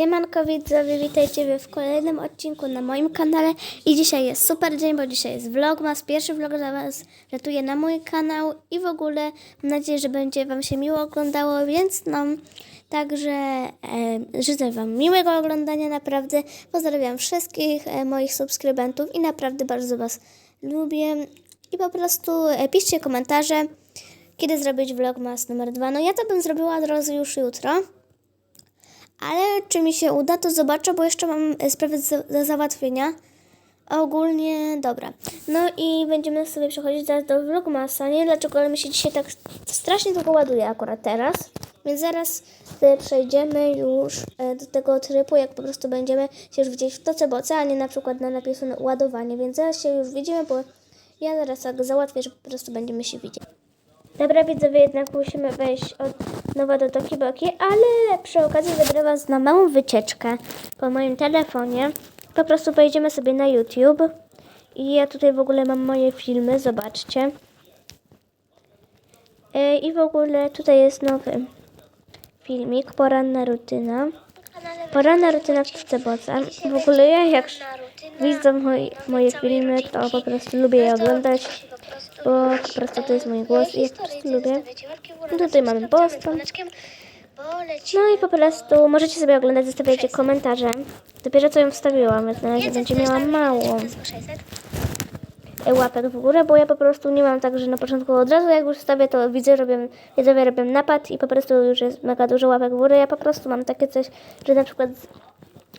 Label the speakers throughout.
Speaker 1: Siemanko widzowie, witajcie w kolejnym odcinku na moim kanale. I dzisiaj jest super dzień, bo dzisiaj jest vlogmas, pierwszy vlog dla was ratuje na mój kanał i w ogóle mam nadzieję, że będzie wam się miło oglądało, więc no, także e, życzę wam miłego oglądania naprawdę, pozdrawiam wszystkich e, moich subskrybentów i naprawdę bardzo was lubię. I po prostu e, piszcie komentarze, kiedy zrobić vlogmas numer dwa, no ja to bym zrobiła od razu już jutro, ale czy mi się uda, to zobaczę, bo jeszcze mam e, sprawy do załatwienia. Ogólnie dobra. No i będziemy sobie przechodzić zaraz do vlogmasa. Nie dlaczego, ale mi się dzisiaj tak strasznie długo ładuje akurat teraz. Więc zaraz sobie przejdziemy już e, do tego trybu, jak po prostu będziemy się już widzieć w toce boce, a nie na przykład na napisane ładowanie. Więc zaraz się już widzimy, bo ja zaraz tak załatwię, że po prostu będziemy się widzieć. Dobra, widzowie, jednak musimy wejść od nowa do Toki Boki, ale przy okazji wybiorę Was na małą wycieczkę po moim telefonie. Po prostu pojedziemy sobie na YouTube i ja tutaj w ogóle mam moje filmy, zobaczcie. E, I w ogóle tutaj jest nowy filmik, poranna rutyna. Poranna rutyna w Ceboca. W ogóle ja jak widzę moje, moje filmy, to po prostu lubię je oglądać, bo po prostu to jest mój głos i ja po prostu lubię. No tutaj mamy Boston. No i po prostu możecie sobie oglądać, zostawiajcie komentarze. Dopiero co ją wstawiłam, więc na razie będzie miała mało e, łapek w górę, bo ja po prostu nie mam tak, że na początku od razu jak już wstawię, to widzę, robię, widzowie robią napad i po prostu już jest mega dużo łapek w górę. Ja po prostu mam takie coś, że na przykład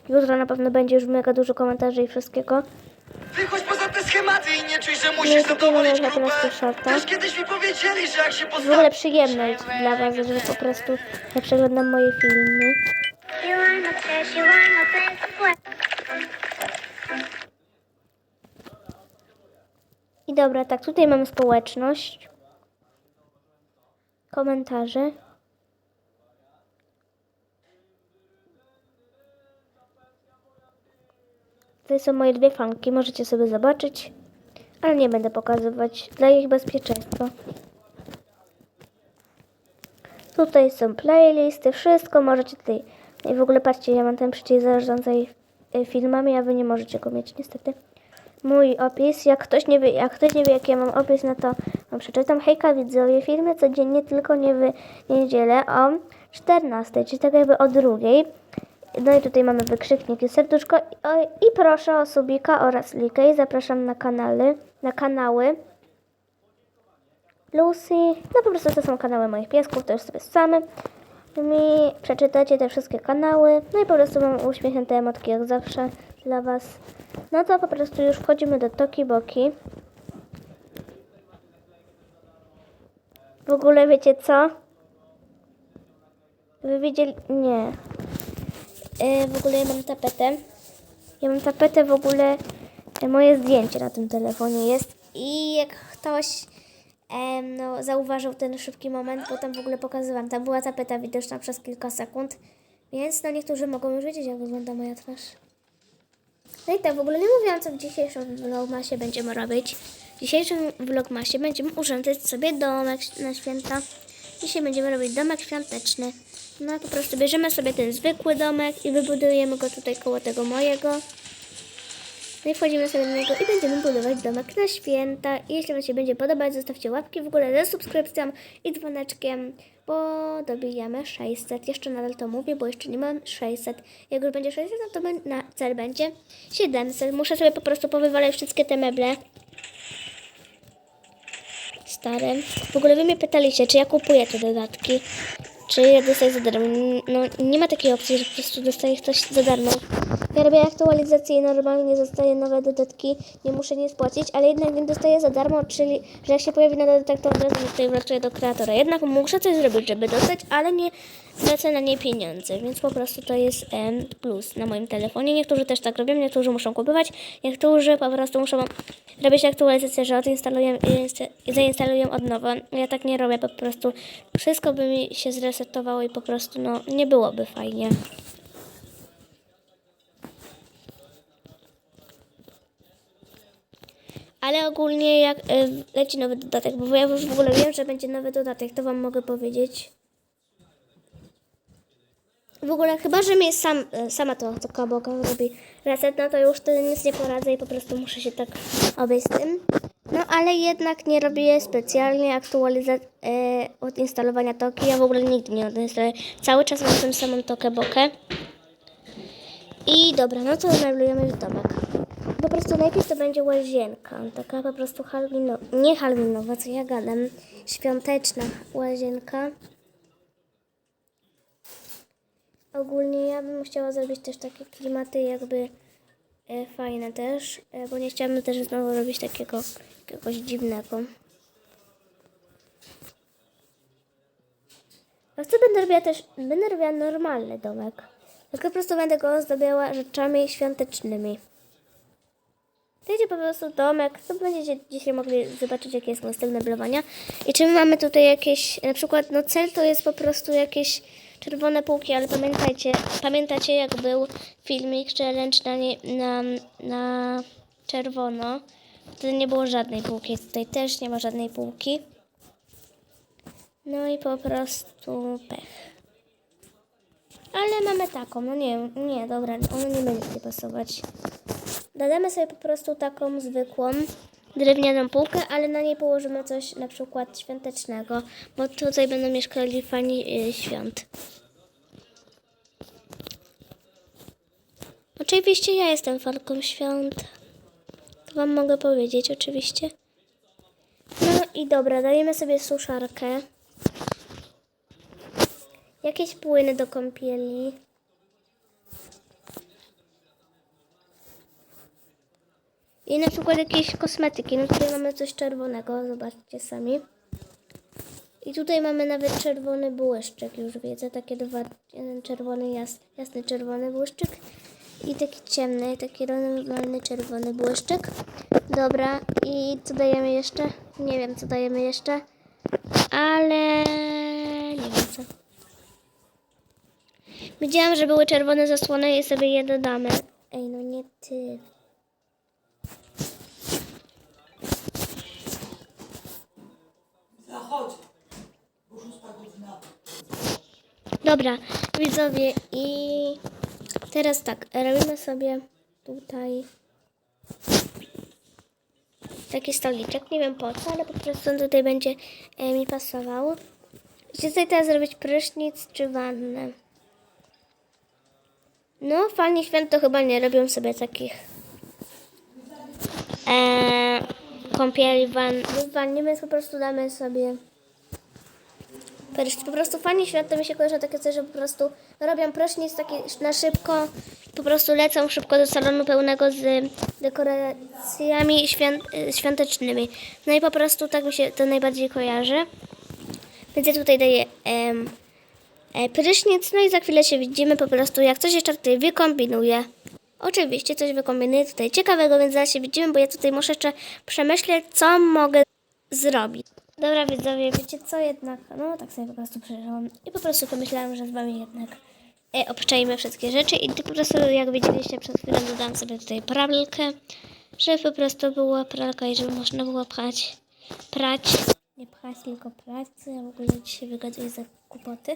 Speaker 1: jutro na pewno będzie już mega dużo komentarzy i wszystkiego.
Speaker 2: Wychodź poza te schematy i nie czuj, że musisz zadowolić
Speaker 1: na
Speaker 2: grupę.
Speaker 1: prostu shorta.
Speaker 2: Też kiedyś mi powiedzieli, że jak się
Speaker 1: w ogóle
Speaker 2: postawi...
Speaker 1: przyjemność dla Was, że po prostu ja przeglądam moje filmy.
Speaker 3: You are my best, you are my best friend.
Speaker 1: I dobra, tak, tutaj mamy społeczność. Komentarze. Tutaj są moje dwie fanki, możecie sobie zobaczyć. Ale nie będę pokazywać dla ich bezpieczeństwa. Tutaj są playlisty, wszystko możecie tutaj. I w ogóle patrzcie, ja mam ten przycisk zarządzaj e, filmami, a wy nie możecie go mieć niestety. Mój opis, jak ktoś nie wie, jak ktoś nie wie jaki ja mam opis, no to wam przeczytam. Hejka widzowie, filmy codziennie, tylko nie w niedzielę o 14, czyli tak jakby o drugiej. No i tutaj mamy wykrzyknik i serduszko i, proszę o subika oraz likę i zapraszam na kanały, na kanały. Lucy. No po prostu to są kanały moich piesków, to już sobie same. Mi przeczytacie te wszystkie kanały. No i po prostu mam uśmiechnięte emotki jak zawsze dla Was. No to po prostu już wchodzimy do Toki Boki. W ogóle wiecie co? Wy widzieli... Nie. E, w ogóle ja mam tapetę. Ja mam tapetę w ogóle... E, moje zdjęcie na tym telefonie jest. I jak ktoś no, zauważył ten szybki moment, bo tam w ogóle pokazywałam. Tam była tapeta widoczna przez kilka sekund. Więc no niektórzy mogą już wiedzieć, jak wygląda moja twarz. No i tak, w ogóle nie mówiłam, co w dzisiejszym vlogmasie będziemy robić. W dzisiejszym vlogmasie będziemy urządzać sobie domek na święta. Dzisiaj będziemy robić domek świąteczny. No po prostu bierzemy sobie ten zwykły domek i wybudujemy go tutaj koło tego mojego. No i wchodzimy sobie do niego i będziemy budować domek na święta. I jeśli Wam się będzie podobać, zostawcie łapki w górę ze subskrypcją i dzwoneczkiem, bo dobijamy 600. Jeszcze nadal to mówię, bo jeszcze nie mam 600. Jak już będzie 600, no to na cel będzie 700. Muszę sobie po prostu powywalać wszystkie te meble stare. W ogóle wy mnie pytaliście, czy ja kupuję te dodatki, czy dostaję za darmo. No nie ma takiej opcji, że po prostu dostaję coś za darmo. Ja robię aktualizację i normalnie dostaję nowe dodatki, nie muszę nic płacić, ale jednak nie dostaję za darmo, czyli że jak się pojawi nowy dodatek, to od razu tutaj wracaję do kreatora. Jednak muszę coś zrobić, żeby dostać, ale nie stracę na nie pieniądze, więc po prostu to jest em, plus na moim telefonie. Niektórzy też tak robią, niektórzy muszą kupować, niektórzy po prostu muszą robić aktualizację, że odinstalują i i zainstalują od nowa. Ja tak nie robię, po prostu wszystko by mi się zresetowało i po prostu no nie byłoby fajnie. Ale ogólnie jak y, leci nowy dodatek, bo ja już w ogóle wiem, że będzie nowy dodatek, to wam mogę powiedzieć. W ogóle chyba, że mi sam, e, sama to taka boka robi reset, no to już wtedy nic nie poradzę i po prostu muszę się tak obejść z tym. No ale jednak nie robię specjalnie aktualizacji e, od instalowania toki. Ja w ogóle nigdy nie odinstaluję. Cały czas mam tę samą tokę bokę. I dobra, no to znajdujemy domek. Po prostu najpierw to będzie łazienka. Taka po prostu halloweenowa, nie halloweenowa, co ja gadam. Świąteczna łazienka. Ogólnie ja bym chciała zrobić też takie klimaty jakby e, fajne też, e, bo nie chciałabym też znowu robić takiego jakiegoś dziwnego. A co będę robiła też, będę robiła normalny domek. Tylko po prostu będę go ozdabiała rzeczami świątecznymi. To będzie po prostu domek, to będziecie dzisiaj mogli zobaczyć, jaki jest mój styl meblowania. I czy my mamy tutaj jakieś, na przykład, no cel to jest po prostu jakieś czerwone półki, ale pamiętajcie, pamiętacie jak był filmik challenge na, nie, na, na czerwono. Wtedy nie było żadnej półki, tutaj też nie ma żadnej półki. No i po prostu pech. Ale mamy taką, no nie, nie, dobra, ona nie będzie tutaj pasować. Dodamy sobie po prostu taką zwykłą drewnianą półkę, ale na niej położymy coś na przykład świątecznego, bo tutaj będą mieszkali fani y, świąt. Oczywiście ja jestem fanką świąt. To wam mogę powiedzieć, oczywiście. No i dobra, dajemy sobie suszarkę. Jakieś płyny do kąpieli. I na przykład jakieś kosmetyki. No tutaj mamy coś czerwonego, zobaczcie sami. I tutaj mamy nawet czerwony błyszczyk, już wiedzę, takie dwa, jeden czerwony, jas, jasny czerwony błyszczyk i taki ciemny, taki normalny czerwony błyszczyk. Dobra, i co dajemy jeszcze? Nie wiem, co dajemy jeszcze, ale nie wiem co. Widziałam, że były czerwone zasłony i sobie je dodamy. Ej, no nie ty. Dobra, widzowie i teraz tak, robimy sobie tutaj taki stoliczek, nie wiem po co, ale po prostu on tutaj będzie e, mi pasował. Chcecie tutaj teraz zrobić prysznic czy wannę? No, fani świąt to chyba nie robią sobie takich e, kąpieli w wannie, więc po prostu damy sobie prysznic. Po prostu fani świąt to mi się kojarzy takie coś, że po prostu robią prysznic taki na szybko, po prostu lecą szybko do salonu pełnego z dekoracjami świąt, e, świątecznymi. No i po prostu tak mi się to najbardziej kojarzy. Więc ja tutaj daję em, prysznic, no i za chwilę się widzimy po prostu, jak coś jeszcze tutaj wykombinuję. Oczywiście coś wykombinuję tutaj ciekawego, więc zaraz się widzimy, bo ja tutaj muszę jeszcze przemyśleć, co mogę zrobić. Dobra widzowie, wiecie co jednak, no tak sobie po prostu przeżyłam i po prostu pomyślałam, że z wami jednak e, obczajmy wszystkie rzeczy i po prostu jak widzieliście przed chwilą dodałam sobie tutaj pralkę, żeby po prostu była pralka i żeby można było pchać, prać, nie pchać, tylko prać, ja w ogóle dzisiaj wygaduję za kłopoty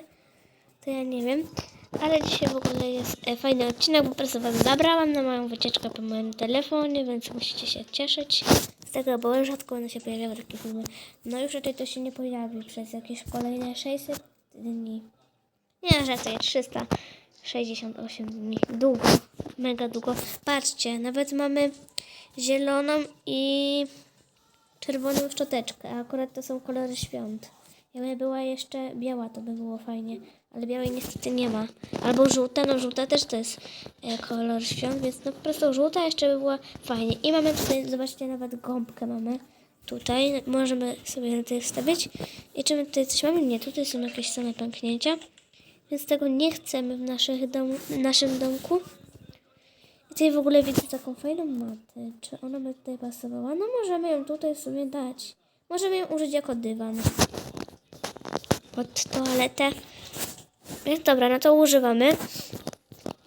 Speaker 1: to ja nie wiem. Ale dzisiaj w ogóle jest e, fajny odcinek, bo po prostu wam zabrałam na moją wycieczkę po moim telefonie, więc musicie się cieszyć z tego, bo rzadko one się pojawiały takie filmy. No już raczej to się nie pojawi przez jakieś kolejne 600 dni. Nie, żartuję, 368 dni. Długo, mega długo. Patrzcie, nawet mamy zieloną i czerwoną szczoteczkę, a akurat to są kolory świąt. Jakby była jeszcze biała, to by było fajnie, ale białej niestety nie ma. Albo żółta, no żółta też to jest e, kolor świąt, więc no po prostu żółta jeszcze by była fajnie. I mamy tutaj, zobaczcie, nawet gąbkę mamy tutaj, możemy sobie tutaj wstawić. I czy my tutaj coś mamy? Nie, tutaj są jakieś same pęknięcia, więc tego nie chcemy w naszych dom w naszym domku. I tutaj w ogóle widzę taką fajną matę. Czy ona by tutaj pasowała? No możemy ją tutaj w sumie dać. Możemy ją użyć jako dywan pod toaletę. Więc dobra, no to używamy.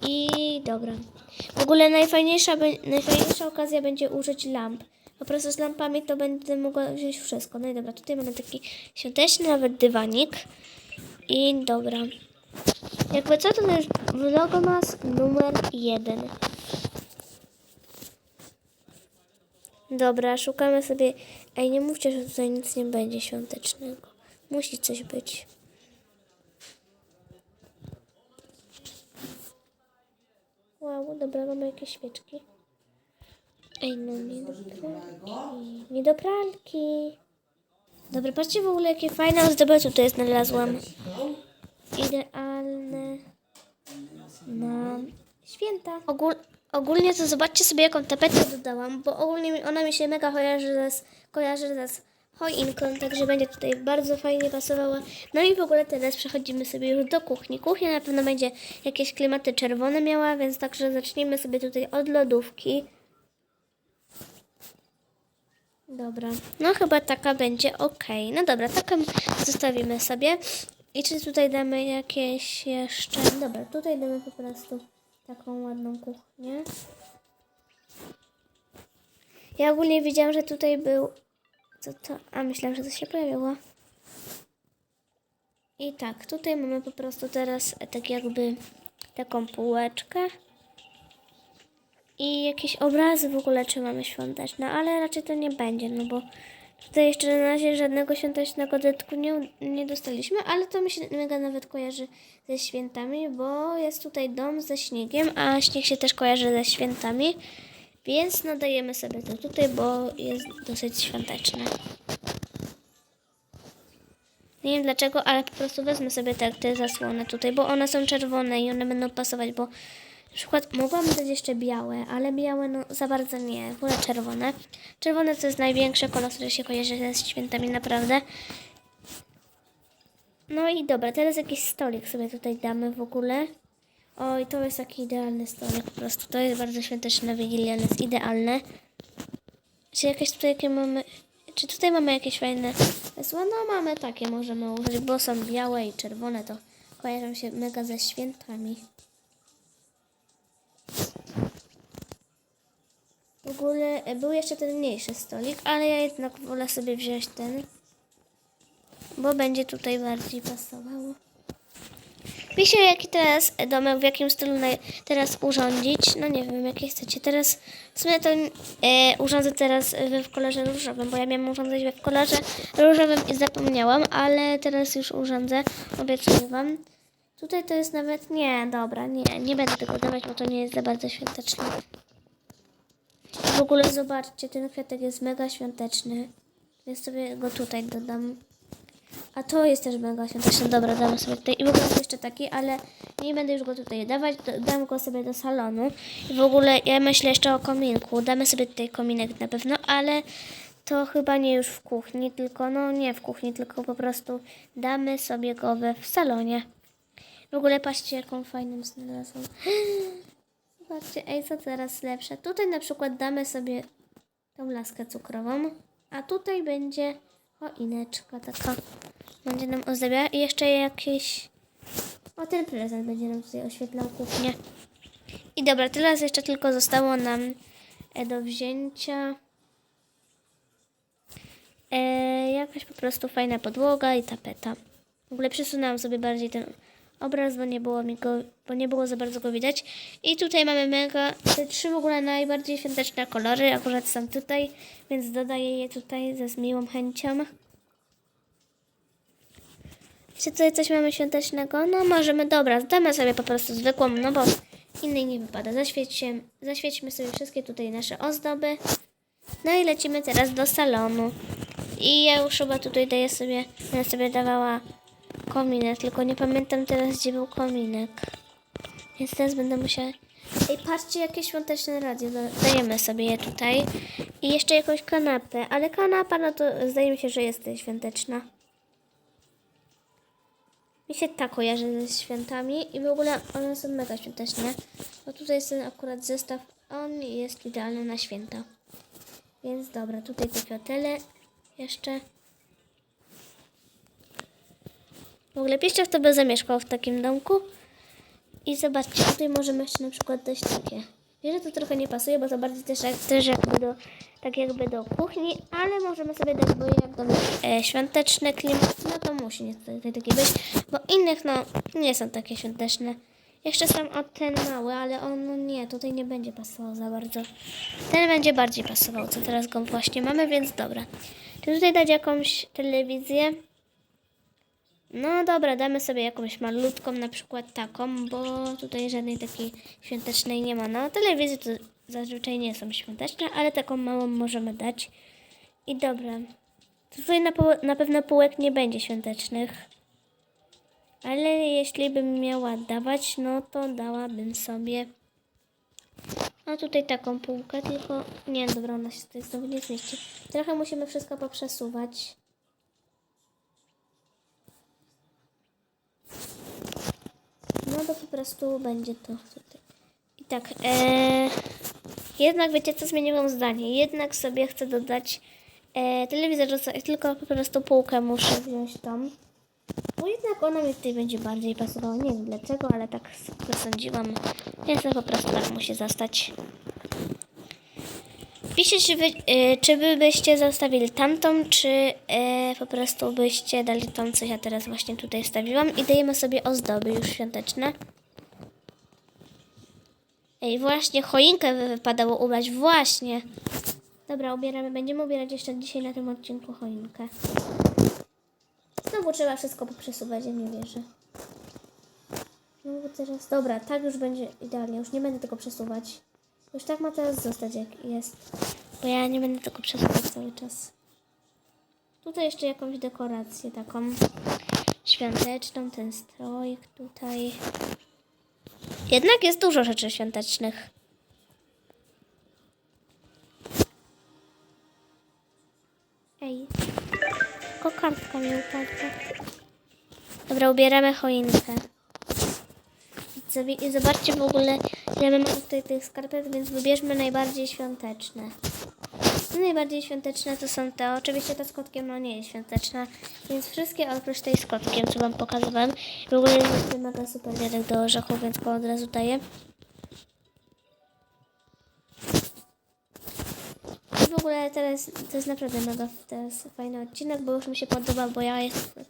Speaker 1: I dobra. W ogóle najfajniejsza, najfajniejsza okazja będzie użyć lamp. Po prostu z lampami to będę mogła wziąć wszystko. No i dobra, tutaj mamy taki świąteczny nawet dywanik. I dobra. Jakby co, to jest vlogmas numer jeden. Dobra, szukamy sobie... Ej, nie mówcie, że tutaj nic nie będzie świątecznego. Musi coś być. Wow, dobra, mamy jakieś świeczki. Ej, no nie do pralki. Nie do pralki. Dobra, patrzcie w ogóle, jakie fajne ozdoby tutaj znalazłam. Idealne na święta. Ogól, ogólnie to zobaczcie sobie, jaką tapetę dodałam, bo ogólnie ona mi się mega kojarzy z, kojarzy choinką, także będzie tutaj bardzo fajnie pasowała. No i w ogóle teraz przechodzimy sobie już do kuchni. Kuchnia na pewno będzie jakieś klimaty czerwone miała, więc także zacznijmy sobie tutaj od lodówki. Dobra, no chyba taka będzie ok. No dobra, taką zostawimy sobie. I czy tutaj damy jakieś jeszcze... Dobra, tutaj damy po prostu taką ładną kuchnię. Ja ogólnie widziałam, że tutaj był... Co to? A, myślałam, że to się pojawiło. I tak, tutaj mamy po prostu teraz tak jakby taką półeczkę. I jakieś obrazy w ogóle trzymamy świąteczne, ale raczej to nie będzie, no bo tutaj jeszcze na razie żadnego świątecznego dodatku nie, nie dostaliśmy, ale to mi się mega nawet kojarzy ze świętami, bo jest tutaj dom ze śniegiem, a śnieg się też kojarzy ze świętami, więc nadajemy sobie to tutaj, bo jest dosyć świąteczne. Nie wiem dlaczego, ale po prostu wezmę sobie tak te zasłony tutaj, bo one są czerwone i one będą pasować, bo na przykład mogłam dać jeszcze białe, ale białe no za bardzo nie, wolę czerwone. Czerwone to jest największy kolor, który się kojarzy ze świętami naprawdę. No i dobra, teraz jakiś stolik sobie tutaj damy w ogóle. Oj, to jest taki idealny stolik po prostu. To jest bardzo świąteczne, wigiliane, jest idealne. Czy jakieś tutaj jakie mamy... Czy tutaj mamy jakieś fajne hasła? No mamy takie, możemy użyć, bo są białe i czerwone, to kojarzą się mega ze świętami. W ogóle e, był jeszcze ten mniejszy stolik, ale ja jednak wolę sobie wziąć ten, bo będzie tutaj bardziej pasowało. Piszcie jaki teraz domek, w jakim stylu teraz urządzić. No nie wiem, jakie chcecie. Teraz w sumie to e, urządzę teraz w kolorze różowym, bo ja miałam urządzać w kolorze różowym i zapomniałam, ale teraz już urządzę, obiecuję wam. Tutaj to jest nawet, nie, dobra, nie, nie będę tego dawać, bo to nie jest za bardzo świąteczne. W ogóle zobaczcie, ten kwiatek jest mega świąteczny, więc sobie go tutaj dodam. A to jest też mega świąteczny. Dobra, damy sobie tutaj. I w ogóle jeszcze taki, ale nie będę już go tutaj dawać. Dam go sobie do salonu. I w ogóle ja myślę jeszcze o kominku. Damy sobie tutaj kominek na pewno, ale to chyba nie już w kuchni, tylko no nie w kuchni, tylko po prostu damy sobie go we w salonie. W ogóle patrzcie, jaką fajną znalazłam. Zobaczcie, ej, co teraz lepsze? Tutaj na przykład damy sobie tą laskę cukrową, a tutaj będzie choineczka taka. Będzie nam ozdabiała i jeszcze jakieś... O, ten prezent będzie nam tutaj oświetlał kuchnię. I dobra, teraz jeszcze tylko zostało nam e, do wzięcia e, jakaś po prostu fajna podłoga i tapeta. W ogóle przesunęłam sobie bardziej ten obraz, bo nie było mi go, bo nie było za bardzo go widać. I tutaj mamy mega, te trzy w ogóle najbardziej świąteczne kolory, akurat są tutaj, więc dodaję je tutaj ze z miłą chęcią. Czy tutaj coś mamy świątecznego? No możemy, dobra, zdamy sobie po prostu zwykłą, no bo innej nie wypada. Zaświećmy, zaświećmy sobie wszystkie tutaj nasze ozdoby. No i lecimy teraz do salonu. I ja już chyba tutaj daję sobie, będę sobie dawała kominek, tylko nie pamiętam teraz, gdzie był kominek. Więc teraz będę musiała... Ej, patrzcie, jakie świąteczne radio. Da- Dajemy sobie je tutaj. I jeszcze jakąś kanapę. Ale kanapa, no to zdaje mi się, że jest świąteczna. Mi się tak kojarzy ze świętami i w ogóle one są mega świąteczne. Bo tutaj jest ten akurat zestaw, on jest idealny na święta. Więc dobra, tutaj te fotele jeszcze. W ogóle pieszczoch to by zamieszkał w takim domku. I zobaczcie, tutaj możemy jeszcze na przykład dać takie Wiem, że to trochę nie pasuje, bo to bardziej też, też jakby do, tak jakby do kuchni, ale możemy sobie dać, bo jak to e, świąteczny klimat, no to musi niestety taki być, bo innych no nie są takie świąteczne. Jeszcze są o ten mały, ale on no nie, tutaj nie będzie pasował za bardzo. Ten będzie bardziej pasował, co teraz go właśnie mamy, więc dobra. Czy tutaj dać jakąś telewizję? No dobra, damy sobie jakąś malutką, na przykład taką, bo tutaj żadnej takiej świątecznej nie ma. No, telewizje to zazwyczaj nie są świąteczne, ale taką małą możemy dać. I dobra. Tutaj na, na pewno półek nie będzie świątecznych. Ale jeśli bym miała dawać, no to dałabym sobie. No tutaj taką półkę, tylko. Nie, dobra, ona się tutaj znowu nie zmieści. Trochę musimy wszystko poprzesuwać. No to po prostu będzie to tutaj. I tak, e, jednak wiecie co, zmieniłam zdanie. Jednak sobie chcę dodać e, telewizor, tylko po prostu półkę muszę wziąć tam. Bo jednak ona mi tutaj będzie bardziej pasowała. Nie wiem dlaczego, ale tak przesądziłam. Więc to po prostu tak musi zostać. Piszcie, czy, wy, e, czy wy byście zostawili tamtą, czy e, po prostu byście dali tą, co ja teraz właśnie tutaj stawiłam. I dajemy sobie ozdoby już świąteczne. Ej, właśnie choinkę wy- wypadało ubrać, właśnie. Dobra, ubieramy, będziemy ubierać jeszcze dzisiaj na tym odcinku choinkę. Znowu trzeba wszystko poprzesuwać, ja nie wierzę. No teraz, dobra, tak już będzie idealnie, już nie będę tego przesuwać. Już tak ma teraz zostać jak jest. Bo ja nie będę tego przesuwać cały czas. Tutaj jeszcze jakąś dekorację taką świąteczną, ten strojk tutaj. Jednak jest dużo rzeczy świątecznych. Ej, kokardka mi upadła. Dobra, ubieramy choinkę. I zobaczcie w ogóle, ile my mamy tutaj tych skarpet, więc wybierzmy najbardziej świąteczne. No, najbardziej świąteczne to są te. Oczywiście ta z kotkiem no nie jest świąteczna, więc wszystkie oprócz tej z kotkiem, co wam pokazywałem. W ogóle jest mega super dziadek do orzechów, więc go od razu daję. I w ogóle teraz to jest naprawdę mega teraz fajny odcinek, bo już mi się podoba, bo ja jest,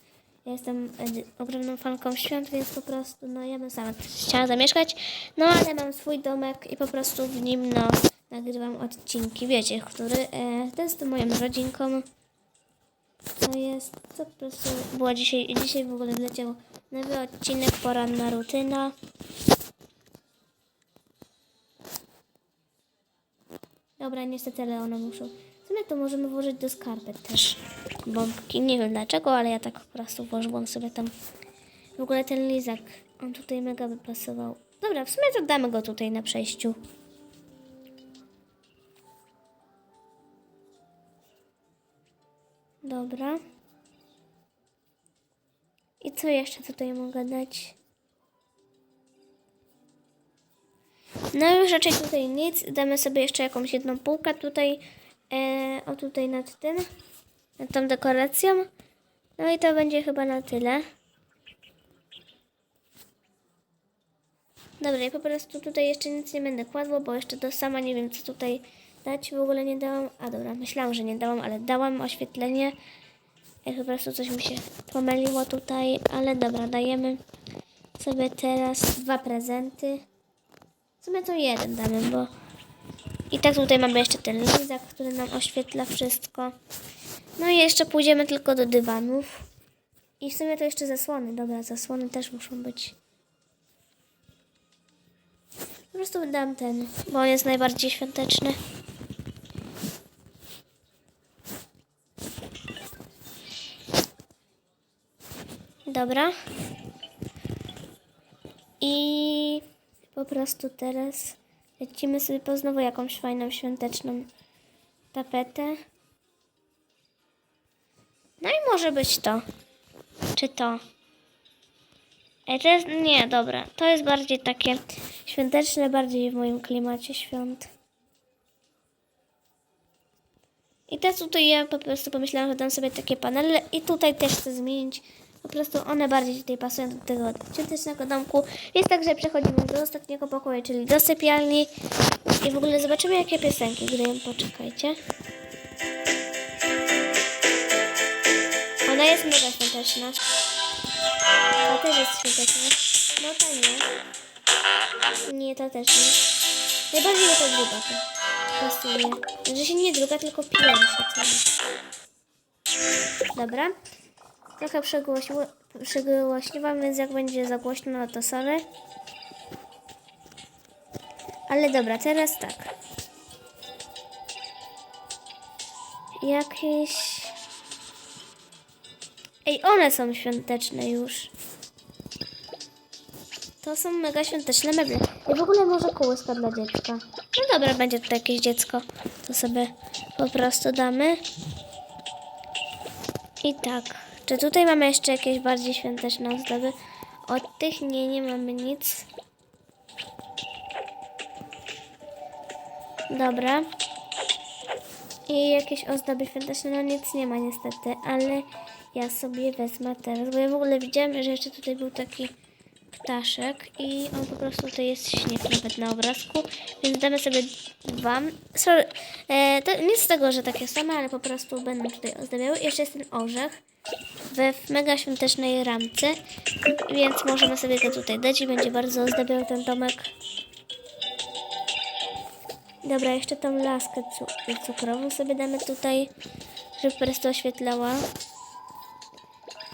Speaker 1: ja jestem ogromną fanką świąt, więc po prostu, no ja bym sama chciała zamieszkać, no ale mam swój domek i po prostu w nim, no, nagrywam odcinki, wiecie, który, e, to jest moją rodzinką, to jest, to po prostu była dzisiaj, dzisiaj w ogóle leciał nowy odcinek, poranna rutyna. Dobra, niestety, ale one muszą. W sumie to możemy włożyć do skarpet też bombki. Nie wiem dlaczego, ale ja tak po prostu włożyłam sobie tam. W ogóle ten lizak, on tutaj mega by pasował. Dobra, w sumie to damy go tutaj na przejściu. Dobra. I co jeszcze tutaj mogę dać? No już raczej tutaj nic. Damy sobie jeszcze jakąś jedną półkę tutaj. E, o tutaj nad tym. Nad tą dekoracją. No i to będzie chyba na tyle. Dobra, i po prostu tutaj jeszcze nic nie będę kładła, bo jeszcze to sama nie wiem co tutaj dać. W ogóle nie dałam. A dobra, myślałam, że nie dałam, ale dałam oświetlenie. Jak po prostu coś mi się pomyliło tutaj, ale dobra, dajemy sobie teraz dwa prezenty. W sumie to jeden damy, bo... I tak tutaj mamy jeszcze ten lizak, który nam oświetla wszystko. No i jeszcze pójdziemy tylko do dywanów. I w sumie to jeszcze zasłony. Dobra, zasłony też muszą być. Po prostu dam ten, bo on jest najbardziej świąteczny. Dobra. I po prostu teraz lecimy sobie po znowu jakąś fajną świąteczną tapetę. No i może być to. Czy to? Ej, to jest... Nie, dobra. To jest bardziej takie świąteczne, bardziej w moim klimacie świąt. I teraz tutaj ja po prostu pomyślałam, że dam sobie takie panele i tutaj też chcę zmienić. Po prostu one bardziej tutaj pasują do tego świątecznego domku. Jest tak, że przechodzimy do ostatniego pokoju, czyli do sypialni. I w ogóle zobaczymy, jakie piosenki grają. Poczekajcie. Jest mega świąteczna. Ta też jest świąteczna. No ta nie. Nie, ta też nie. Najbardziej mi ta druga to pasuje. Że się nie druga, tylko pierwsza. Dobra. Trochę przegłośniłam, więc jak będzie za głośno, no to sorry. Ale dobra, teraz tak. Jakieś... Ej, one są świąteczne już. To są mega świąteczne meble. I w ogóle może kołyska dla dziecka. No dobra, będzie tutaj jakieś dziecko. To sobie po prostu damy. I tak. Czy tutaj mamy jeszcze jakieś bardziej świąteczne ozdoby? Od tych nie, nie mamy nic. Dobra. I jakieś ozdoby świąteczne, no nic nie ma niestety, ale ja sobie wezmę teraz, bo ja w ogóle widziałam, że jeszcze tutaj był taki ptaszek i on po prostu tutaj jest śnieg nawet na obrazku, więc damy sobie dwa. Sorry, e, to nie z tego, że takie same, ale po prostu będą tutaj ozdabiały. Jeszcze jest ten orzech we w mega świątecznej ramce, więc możemy sobie go tutaj dać i będzie bardzo ozdabiał ten domek. Dobra, jeszcze tą laskę cu- cukrową sobie damy tutaj, żeby po prostu oświetlała.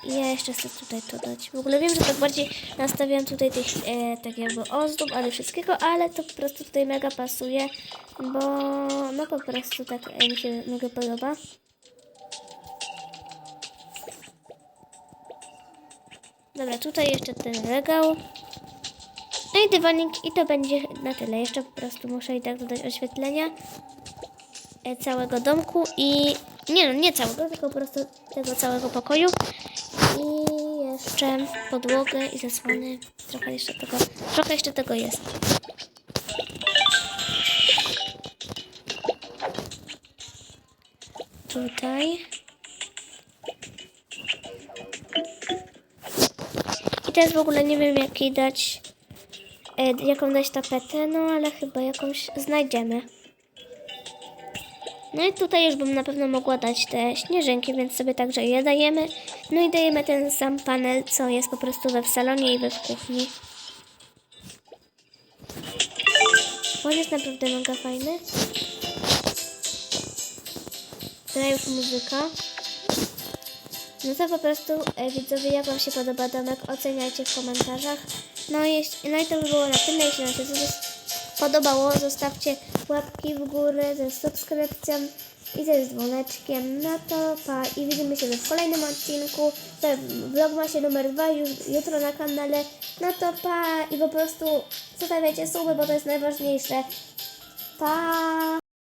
Speaker 1: Ja jeszcze chcę tutaj to dać. W ogóle wiem, że tak bardziej nastawiam tutaj tych e, tak jakby ozdób, ale wszystkiego, ale to po prostu tutaj mega pasuje, bo no po prostu tak e, mi się mega podoba. Dobra, tutaj jeszcze ten regał. No i dywanik i to będzie na tyle. Jeszcze po prostu muszę i tak dodać oświetlenia e, całego domku i nie no, nie całego, tylko po prostu tego całego pokoju. I jeszcze podłogę i zasłony. Trochę jeszcze tego, trochę jeszcze tego jest. Tutaj. I teraz w ogóle nie wiem jakiej dać, e, jaką dać tapetę, no ale chyba jakąś znajdziemy. No i tutaj już bym na pewno mogła dać te śnieżynki, więc sobie także je dajemy. No i dajemy ten sam panel, co jest po prostu we w salonie i we w kuchni. On jest naprawdę mega fajny. Gra już muzyka. No to po prostu e, widzowie, jak Wam się podoba domek, oceniajcie w komentarzach. No, jeśli, no i to by było na tyle. Jeśli się zos- podobało, zostawcie łapki w górę ze subskrypcją i ze dzwoneczkiem. No to pa i widzimy się w kolejnym odcinku. To vlogmasie numer 2 już jutro na kanale. No to pa i po prostu zostawiajcie suby, bo to jest najważniejsze. Pa!